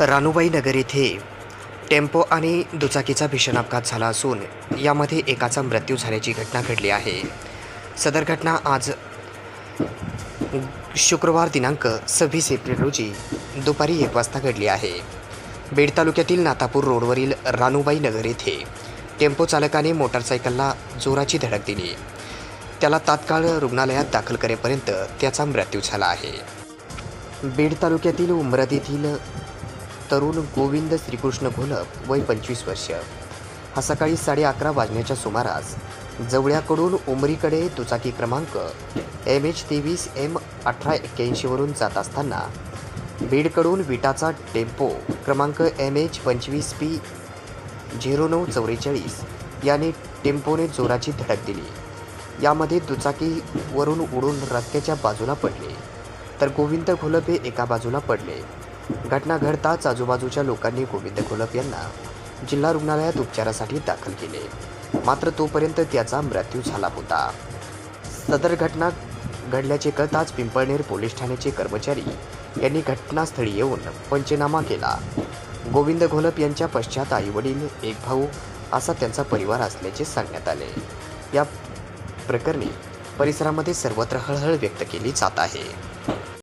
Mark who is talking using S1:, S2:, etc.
S1: रानुबाई नगर येथे टेम्पो आणि दुचाकीचा भीषण अपघात झाला असून यामध्ये एकाचा मृत्यू झाल्याची घटना घडली आहे. सदर घटना आज शुक्रवार दिनांक सव्वीस एप्रिल रोजी दुपारी एक वाजता घडली आहे. बीड तालुक्यातील नातापूर रोडवरील रानुबाई नगर येथे टेम्पो चालकाने मोटारसायकलला जोराची धडक दिली. त्याला तात्काळ रुग्णालयात दाखल करेपर्यंत त्याचा मृत्यू झाला आहे. बीड तालुक्यातील उमरद येथील तरुण गोविंद श्रीकृष्ण घोलप वय पंचवीस वर्ष. हा सकाळी साडे अकरा वाजण्याच्या सुमारास जवळ्याकडून उमरीकडे दुचाकी क्रमांक एम एच तेवीस एम अठरा एक्क्याऐंशीवरून जात असताना बीडकडून विटाचा टेम्पो क्रमांक एम एच पंचवीस पी झिरो नऊ चौवेचाळीस याने टेम्पोने जोराची धडक दिली. यामध्ये दुचाकीवरून उडून रस्त्याच्या बाजूला पडले. तर गोविंद घोलप हे एका बाजूला पडले. घटना घडताच आजूबाजूच्या लोकांनी गोविंद घोलप यांना जिल्हा रुग्णालयात उपचारासाठी दाखल केले. मात्र तोपर्यंत त्याचा मृत्यू झाला होता. सदर घटना घडल्याचे कळताच पिंपळनेर पोलीस ठाण्याचे कर्मचारी यांनी घटनास्थळी येऊन पंचनामा केला. गोविंद घोलप यांच्या पश्चात आईवडील एक भाऊ असा त्यांचा परिवार असल्याचे सांगण्यात आले. या प्रकरणी परिसरामध्ये सर्वत्र हळहळ व्यक्त केली जात आहे.